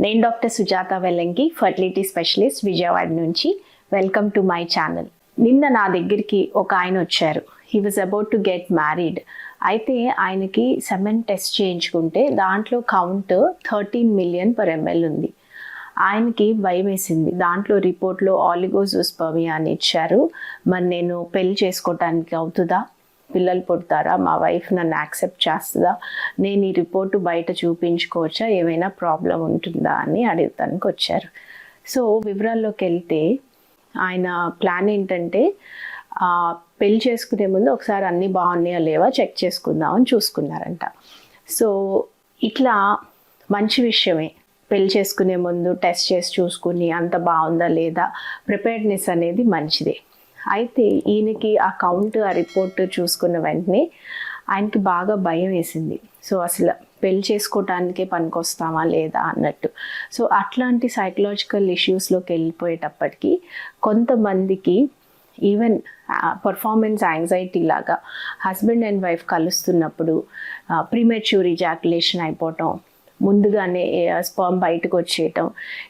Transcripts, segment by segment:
నేను doctor Sujatha Vellanki fertility specialist Vijayawada నుంచి. Welcome to my channel నిన్న నా దగ్గరికి ఒక ఆయన వచ్చారు. He was about to get married అయితే ఆయనకి సెమెన్ టెస్ట్ చేయించుకుంటే దాంట్లో count thirteen million per ml ఉంది. ఆయనకి భయం వేసింది. దాంట్లో రిపోర్ట్లో ఆలిగోజోస్పర్మియా అని ఇచ్చారు. మరి నేను పెళ్ళి చేసుకోవటానికి అవుతుందా? పిల్లలు పుడతారా? మా వైఫ్ నన్ను యాక్సెప్ట్ చేస్తుందా? నేను ఈ రిపోర్టు బయట చూపించుకోవచ్చా? ఏమైనా ప్రాబ్లం ఉంటుందా అని అడుగుతానికి వచ్చారు. సో వివరాల్లోకి వెళ్తే ఆయన ప్లాన్ ఏంటంటే పెళ్ళి చేసుకునే ముందు ఒకసారి అన్నీ బాగున్నాయా లేవా చెక్ చేసుకుందామని చూసుకున్నారంట. సో ఇట్లా మంచి విషయమే. పెళ్ళి చేసుకునే ముందు టెస్ట్ చేసి చూసుకుని అంత బాగుందా లేదా? ప్రిపేర్డ్నెస్ అనేది మంచిదే. అయితే ఈయనకి ఆ కౌంట్ ఆ రిపోర్ట్ చూసుకున్న వెంటనే ఆయనకి బాగా భయం వేసింది. సో అసలు పెళ్ళి చేసుకోవటానికే పనికొస్తామా లేదా అన్నట్టు. సో అట్లాంటి సైకలాజికల్ ఇష్యూస్లోకి వెళ్ళిపోయేటప్పటికి కొంతమందికి ఈవెన్ పర్ఫార్మెన్స్ యాంగ్జైటీ లాగా హస్బెండ్ అండ్ వైఫ్ కలుస్తున్నప్పుడు ప్రీమెచ్యూర్ ఇజాకులేషన్ అయిపోవటం ముందుగానే స్పర్మ్ బయటకు వచ్చేయటం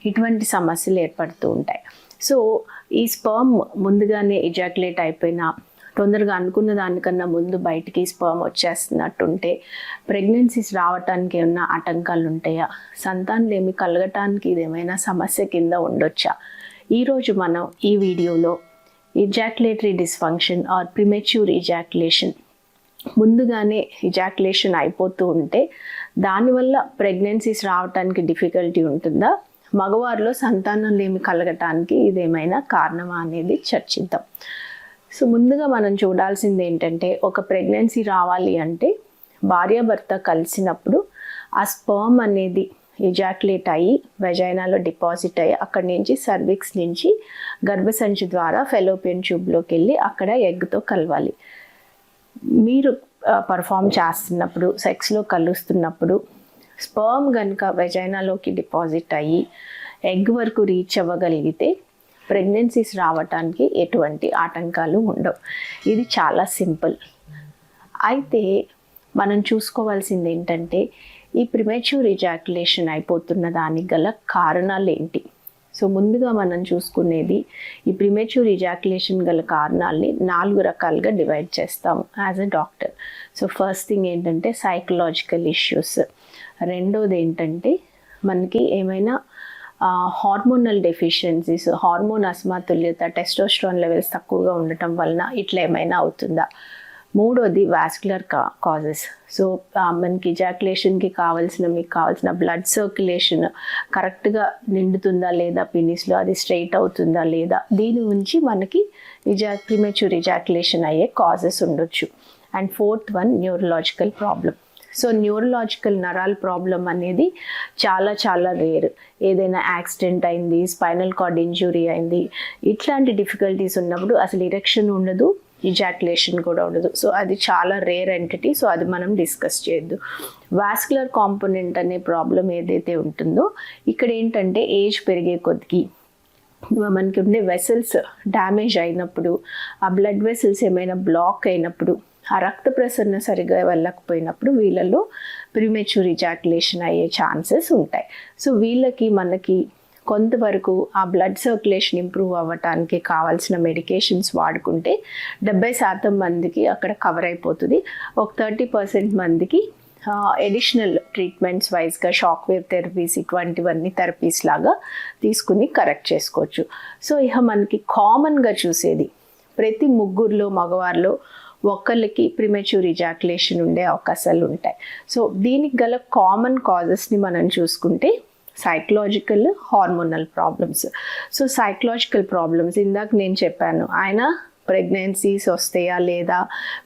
ఇటువంటి సమస్యలు ఏర్పడుతూ ఉంటాయి. సో ఈ స్పర్మ్ ముందుగానే ఎజాక్యులేట్ అయిపోయిన తొందరగా అనుకున్న దానికన్నా ముందు బయటికి స్పర్మ్ వచ్చేస్తున్నట్టుంటే ప్రెగ్నెన్సీస్ రావటానికి ఏమైనా ఆటంకాలు ఉంటాయా సంతానలేమి కలగటానికి ఇది ఏమైనా సమస్య కింద ఉండొచ్చా? ఈరోజు మనం ఈ వీడియోలో ejaculatory dysfunction or premature ejaculation ముందుగానే ఇజాక్యులేషన్ అయిపోతూ ఉంటే దానివల్ల ప్రెగ్నెన్సీస్ రావటానికి డిఫికల్టీ ఉంటుందా? మగవారిలో సంతానం లేమి కలగటానికి ఇదేమైనా కారణమా అనేది చర్చిద్దాం. సో ముందుగా మనం చూడాల్సింది ఏంటంటే ఒక ప్రెగ్నెన్సీ రావాలి అంటే భార్యాభర్త కలిసినప్పుడు ఆ స్పర్మ్ అనేది ఎజాక్యులేట్ అయ్యి వెజైనాలో డిపాజిట్ అయ్యి అక్కడి నుంచి సర్విక్స్ నుంచి గర్భసంచి ద్వారా ఫెలోపియన్ ట్యూబ్లోకి వెళ్ళి అక్కడ ఎగ్తో కలవాలి. మీరు పర్ఫామ్ చేస్తున్నప్పుడు సెక్స్లో కలుస్తున్నప్పుడు స్పర్మ్ కనుక వెజైనాలోకి డిపాజిట్ అయ్యి ఎగ్ వరకు రీచ్ అవ్వగలిగితే ప్రెగ్నెన్సీస్ రావటానికి ఎటువంటి ఆటంకాలు ఉండవు. ఇది చాలా సింపుల్. అయితే మనం చూసుకోవాల్సింది ఏంటంటే ఈ ప్రిమెచ్యూర్ రిజాక్యులేషన్ అయిపోతున్న దానికి గల కారణాలు ఏంటి సో ముందుగా మనం చూసుకునేది ఈ ప్రిమెచ్యూర్ ఇజాక్యులేషన్ గల కారణాలని నాలుగు రకాలుగా డివైడ్ చేస్తాము as a doctor so first thing ఏంటంటే సైకలాజికల్ ఇష్యూస్ రెండోది ఏంటంటే మనకి ఏమైనా హార్మోనల్ డెఫిషియన్సీస్ హార్మోన్ అసమతుల్యత టెస్టోస్ట్రాన్ లెవెల్స్ తక్కువగా ఉండటం వలన ఇట్లా ఏమైనా అవుతుందా? మూడోది వాస్కులర్ కా కాజెస్ సో మనకి జాక్యులేషన్కి కావాల్సిన మీకు కావాల్సిన బ్లడ్ సర్క్యులేషన్ కరెక్ట్గా నిండుతుందా లేదా పినిస్లో అది స్ట్రైట్ అవుతుందా లేదా? దీని నుంచి మనకి ఇజా ప్రిమెచ్యూర్ ఇజాక్యులేషన్ అయ్యే కాజెస్ ఉండొచ్చు. And fourth one neurological problem so neurological నరాల ప్రాబ్లం అనేది చాలా చాలా రేర్ ఏదైనా యాక్సిడెంట్ అయింది స్పైనల్ కార్డ్ ఇంజురీ అయింది ఇట్లాంటి డిఫికల్టీస్ ఉన్నప్పుడు అసలు ఇరెక్షన్ ఉండదు. ఇజాక్యులేషన్ కూడా ఉండదు. సో అది చాలా రేర్ ఎంటిటీ సో అది మనం డిస్కస్ చేయొద్దు. వాస్కులర్ కాంపోనెంట్ అనే ప్రాబ్లం ఏదైతే ఉంటుందో ఇక్కడ ఏంటంటే ఏజ్ పెరిగే కొద్దికి మనకి ఉండే వెసల్స్ డ్యామేజ్ అయినప్పుడు ఆ బ్లడ్ వెసల్స్ ఏమైనా బ్లాక్ అయినప్పుడు ఆ రక్త ప్రసరణ సరిగా వెళ్ళకపోయినప్పుడు వీళ్ళలో ప్రిమెచ్యూర్ ఇజాక్యులేషన్ అయ్యే ఛాన్సెస్ ఉంటాయి. సో వీళ్ళకి మనకి కొంతవరకు ఆ బ్లడ్ సర్క్యులేషన్ ఇంప్రూవ్ అవ్వటానికి కావాల్సిన మెడికేషన్స్ వాడుకుంటే డెబ్బై శాతం మందికి అక్కడ కవర్ అయిపోతుంది. ఒక థర్టీ పర్సెంట్ మందికి ఎడిషనల్ ట్రీట్మెంట్స్ వైజ్గా షాక్ వేవ్ థెరపీస్ ఇటువంటివన్నీ థెరపీస్ లాగా తీసుకుని కరెక్ట్ చేసుకోవచ్చు. సో ఇక మనకి కామన్గా చూసేది ప్రతి ముగ్గురులో మగవారిలో ఒకళ్ళకి ప్రిమెచ్యూర్ ఇజాక్యులేషన్ ఉండే అవకాశాలు ఉంటాయి సో దీనికి గల కామన్ కాజెస్ని మనం చూసుకుంటే psychological hormonal problems so psychological problems ఇందాక నేను చెప్పాను. ఆయన ప్రెగ్నెన్సీస్ వస్తాయా లేదా?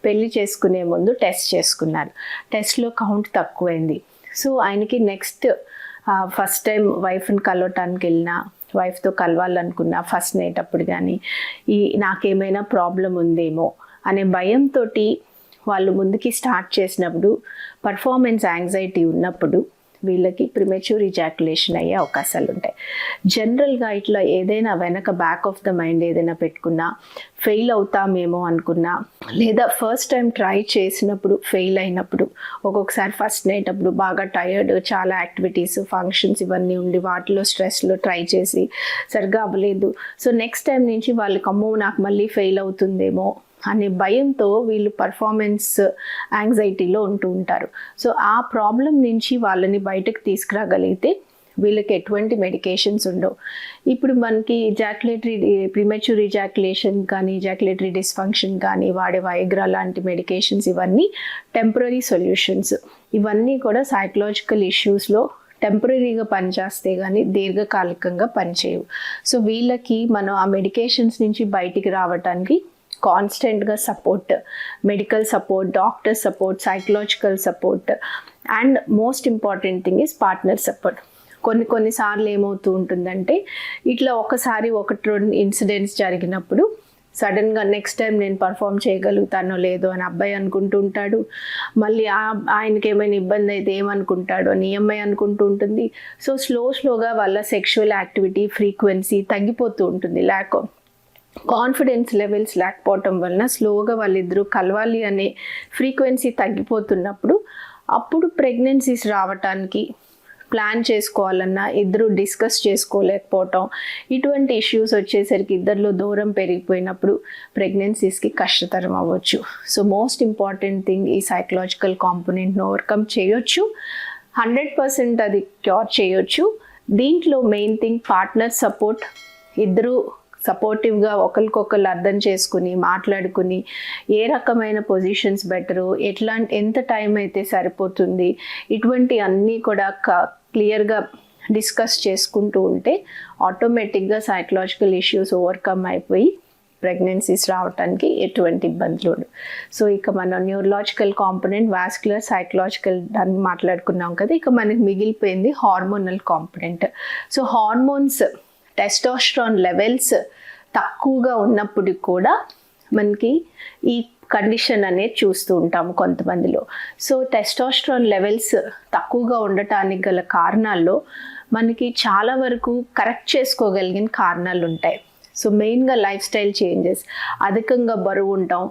పెళ్ళి చేసుకునే ముందు టెస్ట్ చేసుకున్నారు. టెస్ట్లో కౌంట్ తక్కువైంది. సో ఆయనకి నెక్స్ట్ ఫస్ట్ టైం వైఫ్ని కలవటానికి వెళ్ళినా వైఫ్తో కలవాలనుకున్నా ఫస్ట్ నైట్ అప్పుడు కానీ ఈ నాకేమైనా ప్రాబ్లం ఉందేమో అనే భయంతో వాళ్ళు ముందుకి స్టార్ట్ చేసినప్పుడు పర్ఫార్మెన్స్ యాంగ్జైటీ ఉన్నప్పుడు వీళ్ళకి ప్రిమెచ్యూర్ ఇజాక్యులేషన్ అయ్యే అవకాశాలు ఉంటాయి జనరల్గా ఇట్లా ఏదైనా వెనక బ్యాక్ ఆఫ్ ద మైండ్ ఏదైనా పెట్టుకున్నా ఫెయిల్ అవుతామేమో అనుకున్నా లేదా ఫస్ట్ టైం ట్రై చేసినప్పుడు ఫెయిల్ అయినప్పుడు ఒక్కొక్కసారి ఫస్ట్ నైట్ అప్పుడు బాగా టయర్డ్ చాలా యాక్టివిటీస్ ఫంక్షన్స్ ఇవన్నీ ఉండి వాటిలో స్ట్రెస్లో ట్రై చేసి సరిగ్గా అవ్వలేదు. సో నెక్స్ట్ టైం నుంచి వాళ్ళకి అమ్మో నాకు మళ్ళీ ఫెయిల్ అవుతుందేమో అనే భయంతో వీళ్ళు పర్ఫార్మెన్స్ యాంగ్జైటీలో ఉంటూ ఉంటారు. సో ఆ ప్రాబ్లం నుంచి వాళ్ళని బయటకు తీసుకురాగలిగితే వీళ్ళకి ఎటువంటి మెడికేషన్స్ ఉండవు. ఇప్పుడు మనకి జాక్యులేటరీ ప్రిమెచ్యూర్ ఇజాక్యులేషన్ కానీ జాక్యులేటరీ డిస్ఫంక్షన్ కానీ వాడే వైగ్రా లాంటి మెడికేషన్స్ ఇవన్నీ టెంపరీ సొల్యూషన్స్ ఇవన్నీ కూడా సైకలాజికల్ ఇష్యూస్లో టెంపరీగా పనిచేస్తే కానీ దీర్ఘకాలికంగా పనిచేయవు. సో వీళ్ళకి మనం ఆ మెడికేషన్స్ నుంచి బయటికి రావడానికి కాన్స్టెంట్గా support medical support doctor support psychological support and most important thing is partner support కొన్ని కొన్నిసార్లు ఏమవుతూ ఉంటుందంటే ఇట్లా ఒకసారి ఒకటి రెండు ఇన్సిడెంట్స్ జరిగినప్పుడు సడన్గా నెక్స్ట్ టైం నేను పర్ఫామ్ చేయగలుగుతానో లేదో అని అబ్బాయి అనుకుంటూ ఉంటాడు. మళ్ళీ ఆ ఆయనకి ఏమైనా ఇబ్బంది అయితే ఏమనుకుంటాడో అని ఈ అమ్మాయి అనుకుంటూ ఉంటుంది. సో స్లో స్లోగా వాళ్ళ సెక్షువల్ యాక్టివిటీ ఫ్రీక్వెన్సీ తగ్గిపోతూ ఉంటుంది. ల్యాక్ కాన్ఫిడెన్స్ లెవెల్స్ లేకపోవటం వలన స్లోగా వాళ్ళిద్దరూ కలవాలి అనే ఫ్రీక్వెన్సీ తగ్గిపోతున్నప్పుడు అప్పుడు ప్రెగ్నెన్సీస్ రావటానికి ప్లాన్ చేసుకోవాలన్నా ఇద్దరు డిస్కస్ చేసుకోలేకపోవటం ఇటువంటి ఇష్యూస్ వచ్చేసరికి ఇద్దరిలో దూరం పెరిగిపోయినప్పుడు ప్రెగ్నెన్సీస్కి కష్టతరం అవ్వచ్చు. సో మోస్ట్ ఇంపార్టెంట్ థింగ్ ఈ సైకలాజికల్ కాంపోనెంట్ను ఓవర్కమ్ చేయొచ్చు. హండ్రెడ్ పర్సెంట్ అది క్యూర్ చేయొచ్చు. దీంట్లో మెయిన్ థింగ్ పార్ట్నర్ సపోర్ట్ ఇద్దరు సపోర్టివ్గా ఒకరికొకరు అర్థం చేసుకుని మాట్లాడుకుని ఏ రకమైన పొజిషన్స్ బెటరు ఎట్లాంటి ఎంత టైం అయితే సరిపోతుంది ఇటువంటి అన్నీ కూడా క్లియర్గా డిస్కస్ చేసుకుంటూ ఉంటే ఆటోమేటిక్గా సైకలాజికల్ ఇష్యూస్ ఓవర్కమ్ అయిపోయి ప్రెగ్నెన్సీస్ రావడానికి ఎటువంటి ఇబ్బందులు ఉండవు సో ఇక మనం న్యూరలాజికల్ కాంపొనెంట్ వాస్కులర్ సైకలాజికల్ దాన్ని మాట్లాడుకున్నాం కదా ఇక మనకి మిగిలిపోయింది hormonal component so hormones testosterone levels తక్కువగా ఉన్నప్పుడు కూడా మనకి ఈ కండిషన్ అనేది చూస్తూ ఉంటాము కొంతమందిలో. సో టెస్టోస్ట్రాన్ లెవెల్స్ తక్కువగా ఉండటానికి గల కారణాల్లో మనకి చాలా వరకు కరెక్ట్ చేసుకోగలిగిన కారణాలు ఉంటాయి. సో మెయిన్గా లైఫ్ స్టైల్ చేంజెస్ అధికంగా బరువు ఉంటాం.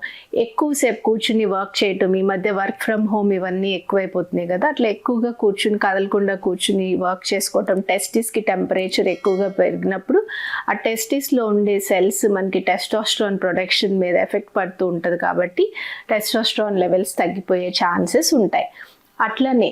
ఎక్కువసేపు కూర్చుని వర్క్ చేయటం ఈ మధ్య వర్క్ ఫ్రమ్ హోమ్ ఇవన్నీ ఎక్కువైపోతున్నాయి కదా. అట్లా ఎక్కువగా కూర్చుని కదలకుండా కూర్చుని వర్క్ చేసుకోవటం టెస్టిస్కి టెంపరేచర్ ఎక్కువగా పెరిగినప్పుడు ఆ టెస్టిస్లో ఉండే సెల్స్ మనకి టెస్టోస్ట్రాన్ ప్రొడక్షన్ మీద ఎఫెక్ట్ పడుతూ ఉంటుంది కాబట్టి టెస్టోస్ట్రాన్ లెవెల్స్ తగ్గిపోయే ఛాన్సెస్ ఉంటాయి. అట్లనే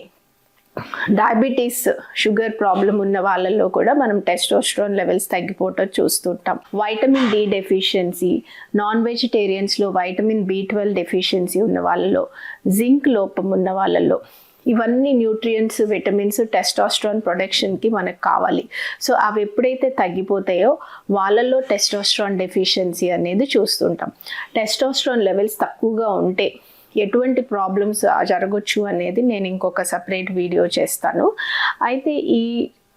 డయాబెటీస్ షుగర్ ప్రాబ్లం ఉన్న వాళ్ళల్లో కూడా మనం టెస్టోస్ట్రోన్ లెవెల్స్ తగ్గిపోవటం చూస్తుంటాం. వైటమిన్ డి డెఫిషియన్సీ నాన్ వెజిటేరియన్స్లో వైటమిన్ బి ట్వెల్వ్ డెఫిషియన్సీ ఉన్న వాళ్ళలో జింక్ లోపం ఉన్న వాళ్ళలో ఇవన్నీ న్యూట్రియంట్స్ విటమిన్స్ టెస్టోస్ట్రాన్ ప్రొడక్షన్కి మనకు కావాలి. సో అవి ఎప్పుడైతే తగ్గిపోతాయో వాళ్ళల్లో టెస్టోస్ట్రాన్ డెఫిషియన్సీ అనేది చూస్తుంటాం. టెస్టోస్ట్రాన్ లెవెల్స్ తక్కువగా ఉంటే ఎటువంటి ప్రాబ్లమ్స్ జరగచ్చు అనేది నేను ఇంకొక సపరేట్ వీడియో చేస్తాను. అయితే ఈ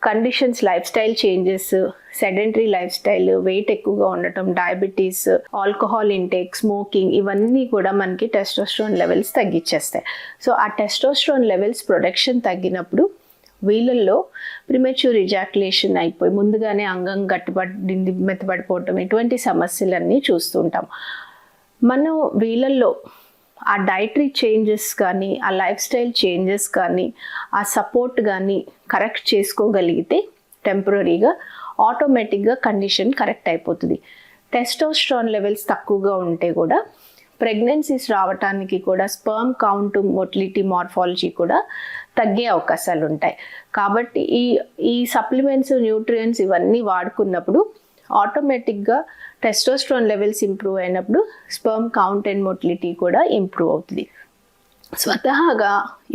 conditions lifestyle changes sedentary lifestyle weight ఎక్కువగా ఉండటం డయాబెటీస్ ఆల్కహాల్ ఇంటేక్ స్మోకింగ్ ఇవన్నీ కూడా మనకి టెస్టోస్ట్రోన్ లెవెల్స్ తగ్గించేస్తాయి సో ఆ టెస్టోస్ట్రోన్ లెవెల్స్ ప్రొడక్షన్ తగ్గినప్పుడు వీళ్ళల్లో ప్రిమెచ్యూర్ ఇజాక్యులేషన్ అయిపోయి ముందుగానే అంగం గట్టిపడింది మెత్తబడిపోవటం ఇటువంటి సమస్యలన్నీ చూస్తుంటాం మనం వీళ్ళల్లో ఆ డైటరీ చేంజెస్ కానీ ఆ లైఫ్ స్టైల్ చేంజెస్ కానీ ఆ సపోర్ట్ కానీ కరెక్ట్ చేసుకోగలిగితే టెంపరీగా ఆటోమేటిక్గా కండిషన్ కరెక్ట్ అయిపోతుంది. టెస్టోస్ట్రాన్ లెవెల్స్ తక్కువగా ఉంటే కూడా ప్రెగ్నెన్సీస్ రావటానికి కూడా స్పర్మ్ కౌంట్ మొటిలిటీ మార్ఫాలజీ కూడా తగ్గే అవకాశాలు ఉంటాయి. కాబట్టి ఈ ఈ సప్లిమెంట్స్ న్యూట్రియంట్స్ ఇవన్నీ వాడుకున్నప్పుడు ఆటోమేటిక్గా టెస్టోస్ట్రాన్ లెవెల్స్ ఇంప్రూవ్ అయినప్పుడు స్పర్మ్ కౌంట్ అండ్ మొటిలిటీ కూడా ఇంప్రూవ్ అవుతుంది. స్వతహాగా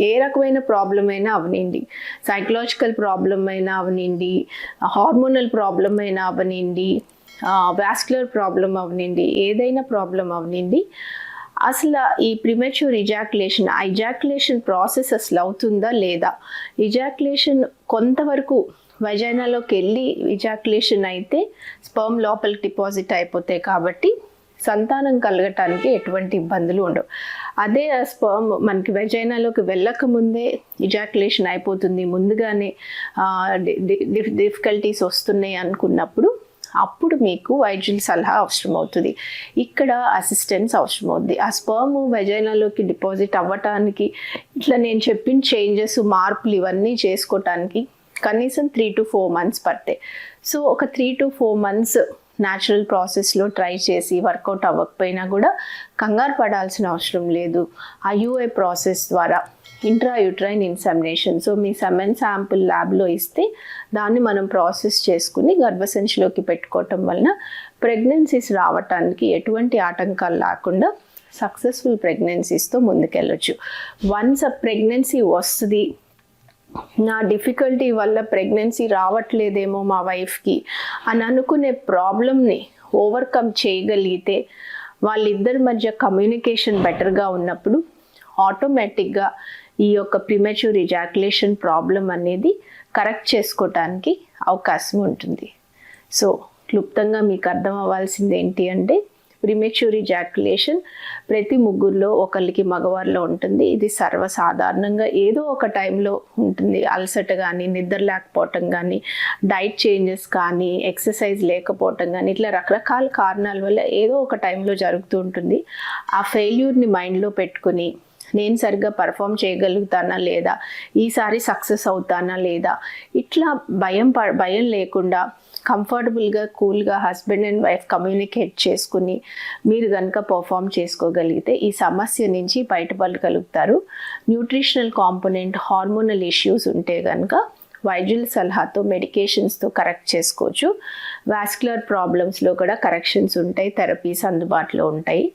ఏ రకమైన ప్రాబ్లం అయినా అవనిండి. సైకలాజికల్ ప్రాబ్లం అయినా అవనిండి హార్మోనల్ ప్రాబ్లం అయినా అవనిండి వాస్కులర్ ప్రాబ్లం అవనిండి ఏదైనా ప్రాబ్లం అవనిండి అసలు ఈ ప్రిమెచ్యూర్ ఇజాక్యులేషన్ ఆ ఇజాక్యులేషన్ ప్రాసెస్ అసలు అవుతుందా లేదా? ఇజాక్యులేషన్ కొంతవరకు వజైనాలోకి వెళ్ళి ఇజాక్యులేషన్ అయితే స్పర్మ్ లోపలికి డిపాజిట్ అయిపోతాయి కాబట్టి సంతానం కలగటానికి ఎటువంటి ఇబ్బందులు ఉండవు. అదే ఆ స్పర్మ్ మనకి వెజైనాలోకి వెళ్ళక ముందే అయిపోతుంది. ముందుగానే డిఫికల్టీస్ వస్తున్నాయి అనుకున్నప్పుడు అప్పుడు మీకు వైద్యుల సలహా అవసరం అవుతుంది ఇక్కడ అసిస్టెన్స్ అవసరం అవుతుంది ఆ స్పర్మ్ వెజైనాలోకి డిపాజిట్ అవ్వటానికి ఇట్లా నేను చెప్పిన చేంజెస్ మార్పులు ఇవన్నీ చేసుకోవటానికి కనీసం త్రీ టు ఫోర్ మంత్స్ పడతాయి సో ఒక three to four months natural ప్రాసెస్లో ట్రై చేసి వర్కౌట్ అవ్వకపోయినా కూడా కంగారు పడాల్సిన అవసరం లేదు. ఐయుఐ ప్రాసెస్ ద్వారా ఇంట్రాయూట్రైన్ ఇన్సమినేషన్ సో మీ సెమెన్ శాంపుల్ ల్యాబ్లో ఇస్తే దాన్ని మనం ప్రాసెస్ చేసుకుని గర్భసంచిలోకి పెట్టుకోవటం వలన ప్రెగ్నెన్సీస్ రావటానికి ఎటువంటి ఆటంకాలు లేకుండా సక్సెస్ఫుల్ ప్రెగ్నెన్సీస్తో ముందుకెళ్ళొచ్చు. వన్స్ ఆ ప్రెగ్నెన్సీ వస్తుంది నా డిఫికల్టీ వల్ల ప్రెగ్నెన్సీ రావట్లేదేమో మా వైఫ్కి అని అనుకునే ప్రాబ్లమ్ని ఓవర్కమ్ చేయగలిగితే వాళ్ళిద్దరి మధ్య కమ్యూనికేషన్ బెటర్గా ఉన్నప్పుడు ఆటోమేటిక్గా ఈ యొక్క ప్రిమెచ్యూర్ ఇజాక్యులేషన్ ప్రాబ్లం అనేది కరెక్ట్ చేసుకోవటానికి అవకాశం ఉంటుంది. సో క్లుప్తంగా మీకు అర్థం అవ్వాల్సింది ఏంటి అంటే ప్రిమెచ్యూర్ ఇజాక్యులేషన్ ప్రతి ముగ్గురులో ఒకరికి మగవారిలో ఉంటుంది. ఇది సర్వసాధారణంగా ఏదో ఒక టైంలో ఉంటుంది. అలసట కానీ నిద్ర లేకపోవటం కానీ డైట్ చేంజెస్ కానీ ఎక్సర్సైజ్ లేకపోవటం కానీ ఇట్లా రకరకాల కారణాల వల్ల ఏదో ఒక టైంలో జరుగుతూ ఉంటుంది. ఆ ఫెయిల్యూర్ని మైండ్లో పెట్టుకుని నేను సరిగ్గా పర్ఫామ్ చేయగలుగుతానా లేదా ఈసారి సక్సెస్ అవుతానా లేదా ఇట్లా భయం ప భయం లేకుండా కంఫర్టబుల్గా కూల్గా హస్బెండ్ అండ్ వైఫ్ కమ్యూనికేట్ చేసుకుని మీరు కనుక పర్ఫామ్ చేసుకోగలిగితే ఈ సమస్య నుంచి బయటపడగలుగుతారు న్యూట్రిషనల్ కాంపోనెంట్ హార్మోనల్ ఇష్యూస్ ఉంటే కనుక వైద్యుల సలహాతో మెడికేషన్స్తో కరెక్ట్ చేసుకోవచ్చు. వాస్కులర్ ప్రాబ్లమ్స్లో కూడా కరెక్షన్స్ ఉంటాయి థెరపీస్ అందుబాటులో ఉంటాయి.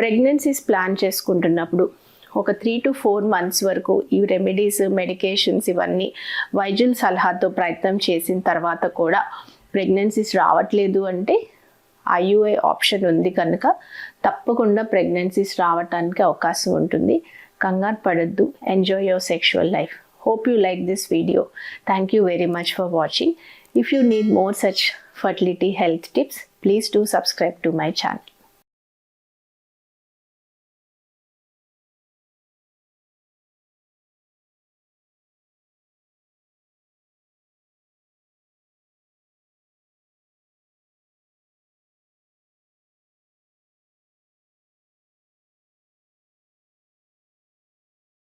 ప్రెగ్నెన్సీస్ ప్లాన్ చేసుకుంటున్నప్పుడు ఒక త్రీ టు ఫోర్ మంత్స్ వరకు ఈ రెమెడీస్ మెడికేషన్స్ ఇవన్నీ వైద్యుల సలహాతో ప్రయత్నం చేసిన తర్వాత కూడా ప్రెగ్నెన్సీస్ రావట్లేదు అంటే ఐయుఐ ఆప్షన్ ఉంది కనుక తప్పకుండా ప్రెగ్నెన్సీస్ రావటానికి అవకాశం ఉంటుంది. కంగారు పడద్దు. Enjoy your sexual life hope you like this video thank you very much for watching if you need more such fertility health tips please do subscribe to my channel.